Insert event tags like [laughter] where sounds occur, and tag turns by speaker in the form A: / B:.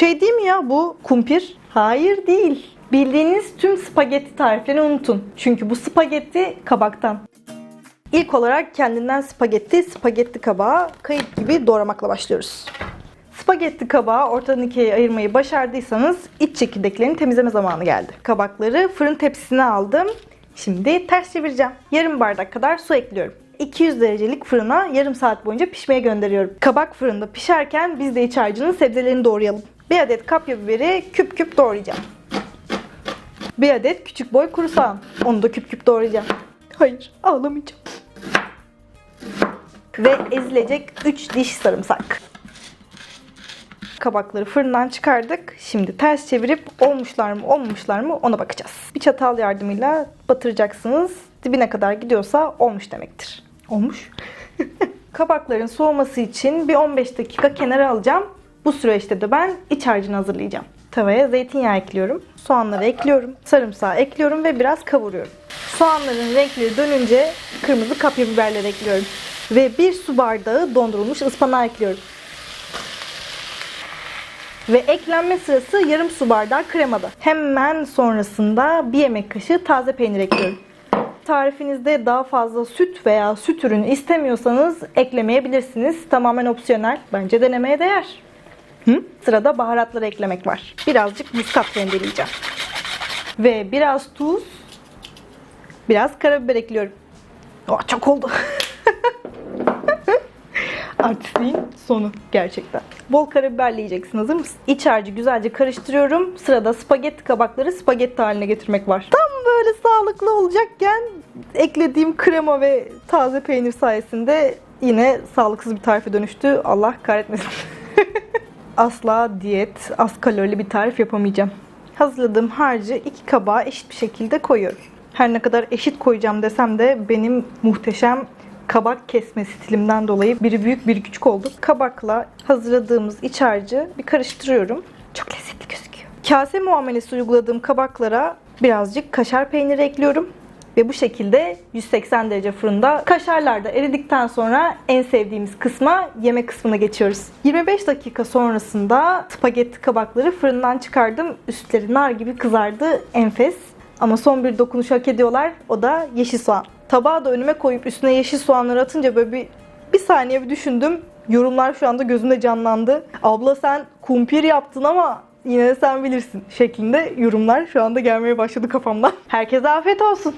A: Şey değil mi ya bu kumpir? Hayır değil. Bildiğiniz tüm spagetti tariflerini unutun. Çünkü bu spagetti kabaktan. İlk olarak kendinden spagetti, spagetti kabağı kayık gibi doğramakla başlıyoruz. Spagetti kabağı ortadan ikiye ayırmayı başardıysanız iç çekirdeklerini temizleme zamanı geldi. Kabakları fırın tepsisine aldım. Şimdi ters çevireceğim. Yarım bardak kadar su ekliyorum. 200 derecelik fırına yarım saat boyunca pişmeye gönderiyorum. Kabak fırında pişerken biz de iç harcının sebzelerini doğrayalım. Bir adet kapya biberi küp küp doğrayacağım. Bir adet küçük boy kuru soğan. Onu da küp küp doğrayacağım. Hayır ağlamayacağım. Ve ezilecek 3 diş sarımsak. Kabakları fırından çıkardık. Şimdi ters çevirip olmuşlar mı olmamışlar mı ona bakacağız. Bir çatal yardımıyla batıracaksınız. Dibine kadar gidiyorsa olmuş demektir. Olmuş. [laughs] Kabakların soğuması için bir 15 dakika kenara alacağım. Bu süreçte de ben iç harcını hazırlayacağım. Tavaya zeytinyağı ekliyorum. Soğanları ekliyorum. Sarımsağı ekliyorum ve biraz kavuruyorum. Soğanların renkleri dönünce kırmızı kapya biberleri ekliyorum. Ve bir su bardağı dondurulmuş ıspanağı ekliyorum. Ve eklenme sırası yarım su bardağı kremada. Hemen sonrasında bir yemek kaşığı taze peynir ekliyorum. Tarifinizde daha fazla süt veya süt ürünü istemiyorsanız eklemeyebilirsiniz. Tamamen opsiyonel. Bence denemeye değer. Hı? Sırada baharatları eklemek var. Birazcık muskat rendeleyeceğim. Ve biraz tuz, biraz karabiber ekliyorum. Oh, çok oldu. [laughs] Artistliğin sonu gerçekten. Bol karabiberle yiyeceksin. Hazır mısın? İç harcı güzelce karıştırıyorum. Sırada spagetti kabakları spagetti haline getirmek var. Tam böyle sağlıklı olacakken eklediğim krema ve taze peynir sayesinde yine sağlıksız bir tarife dönüştü. Allah kahretmesin. [laughs] Asla diyet, az kalorili bir tarif yapamayacağım. Hazırladığım harcı iki kabağa eşit bir şekilde koyuyorum. Her ne kadar eşit koyacağım desem de benim muhteşem kabak kesme stilimden dolayı biri büyük biri küçük oldu. Kabakla hazırladığımız iç harcı bir karıştırıyorum. Çok lezzetli gözüküyor. Kase muamelesi uyguladığım kabaklara birazcık kaşar peyniri ekliyorum. Ve bu şekilde 180 derece fırında kaşarlar da eridikten sonra en sevdiğimiz kısma yemek kısmına geçiyoruz. 25 dakika sonrasında spagetti kabakları fırından çıkardım. Üstleri nar gibi kızardı. Enfes. Ama son bir dokunuş hak ediyorlar. O da yeşil soğan. Tabağı da önüme koyup üstüne yeşil soğanları atınca böyle bir, bir saniye bir düşündüm. Yorumlar şu anda gözümde canlandı. Abla sen kumpir yaptın ama yine de sen bilirsin şeklinde yorumlar şu anda gelmeye başladı kafamdan. Herkese afiyet olsun.